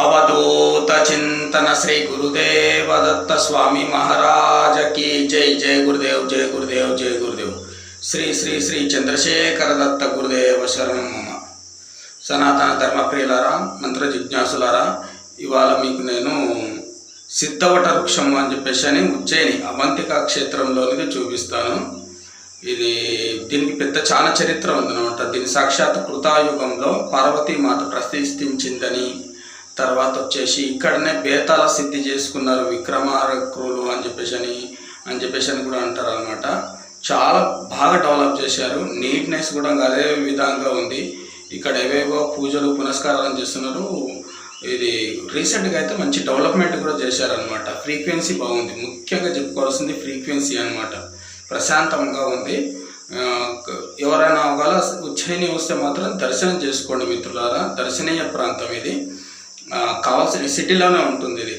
అవధూత చింతన శ్రీ గురుదేవ దత్త స్వామి మహారాజ की జై. జై గురుదేవ్ జై గురుదేవ్ జై గురుదేవ్. శ్రీ శ్రీ శ్రీ చంద్రశేఖర దత్త గురుదేవ శరణం మమ. సనాతన ధర్మ ప్రియులారా మంత్ర జిజ్ఞాసులారా ఇవాళ మీకు నేను సిద్ధవట వృక్షం అని చెప్పేసి అని ఉజ్జయిని అవంతిక క్షేత్రంలోనిది చూపిస్తాను. ఇది దీనికి పెద్ద చాలా చరిత్ర ఉందన్నమాట. దీని సాక్షాత్ కృతాయుగంలో పార్వతీ మాత ప్రతిష్ఠించిందని తర్వాత వచ్చేసి ఇక్కడనే బేతాల సిద్ధి చేసుకున్నారు విక్రమారక్రులు అని చెప్పేసి అని అని చెప్పేసి అని కూడా అంటారు అనమాట చాలా బాగా డెవలప్ చేశారు. నీట్నెస్ కూడా అదే విధంగా ఉంది. ఇక్కడ ఏవేవో పూజలు పునస్కారాలు చేస్తున్నారు. ఇది రీసెంట్గా అయితే మంచి డెవలప్మెంట్ కూడా చేశారనమాట ఫ్రీక్వెన్సీ బాగుంది. ముఖ్యంగా చెప్పుకోవాల్సింది ఫ్రీక్వెన్సీ అనమాట ప్రశాంతంగా ఉంది. ఎవరైనా ఒకవేళ ఉజ్జయిని వస్తే మాత్రం దర్శనం చేసుకోండి మిత్రులారా. దర్శనీయ ప్రాంతం ఇది. కావాల్సిన సిటీలోనే ఉంటుంది ఇది.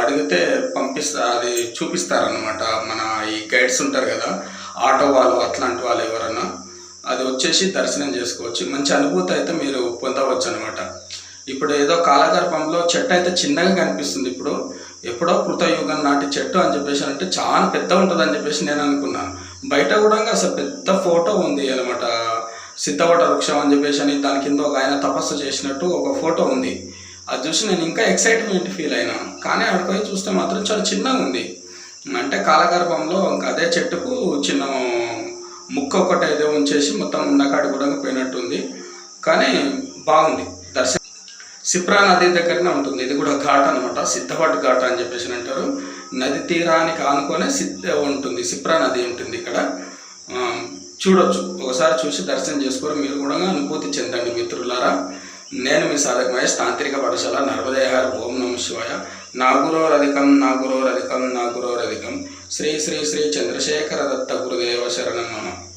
అడిగితే పంపిస్తా అది చూపిస్తారనమాట మన ఈ గైడ్స్ ఉంటారు కదా ఆటో వాళ్ళు అట్లాంటి వాళ్ళు ఎవరన్నా అది వచ్చేసి దర్శనం చేసుకోవచ్చు. మంచి అనుభూతి అయితే మీరు పొందవచ్చు అనమాట ఇప్పుడు ఏదో కాలగర్భంలో చెట్టు అయితే చిన్నగా కనిపిస్తుంది ఇప్పుడు. ఎప్పుడో కృతయుగం నాటి చెట్టు అని చెప్పేసి అంటే చాలా పెద్ద ఉంటుంది అని చెప్పేసి నేను అనుకున్నాను. బయట కూడా అసలు పెద్ద ఫోటో ఉంది అనమాట సిద్ధవట వృక్షం అని చెప్పేసి అని దాని కింద ఒక ఆయన తపస్సు చేసినట్టు ఒక ఫోటో ఉంది. అది చూసి నేను ఇంకా ఎక్సైట్మెంట్ ఫీల్ అయినా. కానీ అక్కడికి పోయి చూస్తే మాత్రం చాలా చిన్నగా ఉంది. అంటే కాలగర్భంలో ఇంకా అదే చెట్టుకు చిన్న ముక్క ఒకటి ఏదో ఉంచేసి మొత్తం ఉండకాడి కూడా పోయినట్టుంది. కానీ బాగుంది. దర్శనం సిప్రా నది దగ్గరనే ఉంటుంది. ఇది కూడా ఘాట్ అనమాట సిద్ధపట్ ఘాట్ అని చెప్పేసి అంటారు. నది తీరానికి ఆనుకొని సిద్ధ ఉంటుంది. సిప్రా నది ఉంటుంది ఇక్కడ. చూడొచ్చు. ఒకసారి చూసి దర్శనం చేసుకోరు. మీరు కూడా అనుభూతి చెందండి మిత్రులారా. నేను మీ సాధక మహేష్ తాంత్రిక పాఠశాల నర్మదేహార ఓం నమ శివాయ. నాగురోరధికం నాగురోరధికం నాగురోరధికం. శ్రీ శ్రీ శ్రీ చంద్రశేఖర దత్త గురుదేవ శరణం నమ.